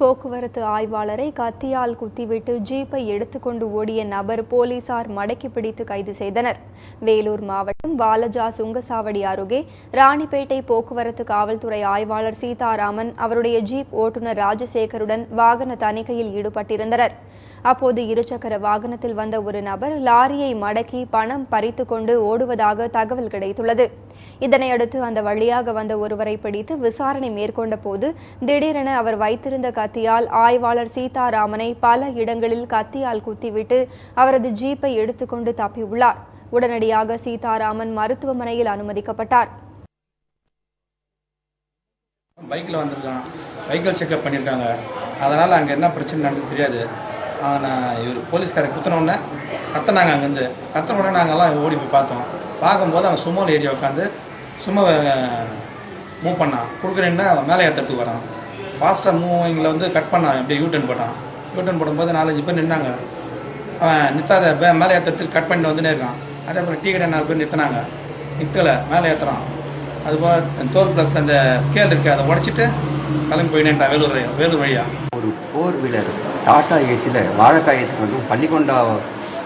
போக்குவரத்து ஆய்வாளரை கத்தியால் குத்திவிட்டு ஜீப்பை எடுத்துக்கொண்டு ஓடிய நபர் போலீசார் மடக்கி பிடித்து கைது செய்தனர். வேலூர் மாவட்டம் வாலஜா சுங்கசாவடி அருகே ராணிப்பேட்டை போக்குவரத்து காவல்துறை ஆய்வாளர் சீதாராமன் அவருடைய ஜீப் ஓட்டுநர் ராஜசேகருடன் வாகன தணிக்கையில் ஈடுபட்டிருந்தனர். அப்போது இருசக்கர வாகனத்தில் வந்த ஒரு நபர் லாரியை மடக்கி பணம் பறித்து கொண்டு ஓடுவதாக தகவல் கிடைத்துள்ளது. இதனையடுத்து அந்த வழியாக வந்த ஒருவரை பிடித்து விசாரணை மேற்கொண்ட போது திடீரென அவர் வைத்திருந்த கத்தியால் ஆய்வாளர் சீதாராமனை பல இடங்களில் கத்தியால் குத்திவிட்டு அவரது ஜீப்பை எடுத்துக்கொண்டு தப்பியுள்ளார். உடனடியாக சீதாராமன் மருத்துவமனையில் அனுமதிக்கப்பட்டார். பைக்கில் வந்திருக்கான். வெஹிக்கிள் செக்அப் பண்ணியிருக்காங்க. அதனால் அங்கே என்ன பிரச்சனை நடந்து தெரியாது. நான் இவர் போலீஸ்காரர் குத்தினோடனே கத்தினாங்க அங்கேருந்து. கத்தின உடனே நாங்கள்லாம் ஓடி போய் பார்த்தோம். பார்க்கும்போது அவன் சும்மாவில் ஏரியா உட்காந்து சும்மா மூவ் பண்ணான். கொடுக்குறேன்னா மேலே ஏற்றுறதுக்கு வரான். ஃபாஸ்ட்டாக மூவிங்கில் வந்து கட் பண்ணான். அப்படியே யூட்டன் போட்டான். யூட்டன் போடும்போது நாலஞ்சு பேர் நின்னாங்க. அவன் நிற்காத மேலே ஏற்றுறதுக்கு கட் பண்ணிட்டு வந்துனே இருக்கான். அதே போல் டீ கடை நாலு பேர் நிறுத்தினாங்க நிற்கலை மேலே ஏற்றுறான் அதுபோல் தோல் ப்ளஸ் அந்த ஸ்கேல் இருக்குது அதை உடச்சிட்டு கிளம்பி போயினேன்ட்டான் வேலூர் வேலூர் வழியா. ஒரு ஃபோர் வீலர் டாடா ஏசியில் வாழைக்காயத்துக்கு வந்து பள்ளிக்கொண்டா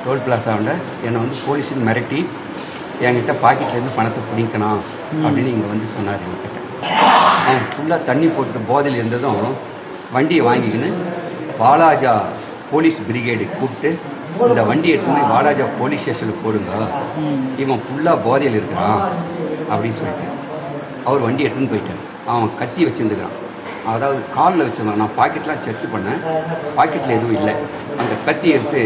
டோல் பிளாசாவில் என்னை வந்து போலீஸுன்னு மிரட்டி என்கிட்ட பாக்கெட்லேருந்து பணத்தை பிடிக்கணும் அப்படின்னு இங்கே வந்து சொன்னார் என்கிட்ட. அவன் ஃபுல்லாக தண்ணி போட்டு போதையில் இருந்ததும் வண்டியை வாங்கிக்கின்னு வாலாஜா போலீஸ் பிரிகேடு கூப்பிட்டு இந்த வண்டி எடுத்துன்னு வாலாஜா போலீஸ் ஸ்டேஷனில் போடுங்க. இவன் ஃபுல்லாக போதையில் இருக்கிறான் அப்படின்னு சொல்லிட்டு அவர் வண்டி எடுத்துன்னு போயிட்டார். அவன் கத்தி வச்சிருந்துக்கிறான். அதாவது காலில் வச்சிருந்தான் நான் பாக்கெட்லாம் சர்ச் பண்ணேன். பாக்கெட்டில் எதுவும் இல்லை. அந்த கத்தி எடுத்து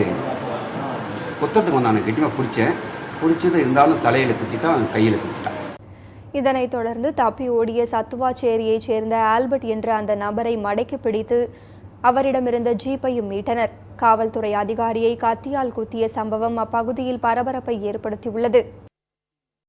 குத்தத்துக்கு நான் கெட்டிமாக பிடிச்சேன். பிடிச்சது இருந்தாலும் தலையில் குத்திட்டான் கையில் குத்திட்டான். இதனைத் தொடர்ந்து தப்பி ஓடிய சத்துவாச்சேரியைச் சேர்ந்த ஆல்பர்ட் என்ற அந்த நபரை மடக்கி பிடித்து அவரிடமிருந்த ஜீப்பையும் மீட்டனர். காவல்துறை அதிகாரியை கத்தியால் குத்திய சம்பவம் அப்பகுதியில் பரபரப்பை ஏற்படுத்தியுள்ளது.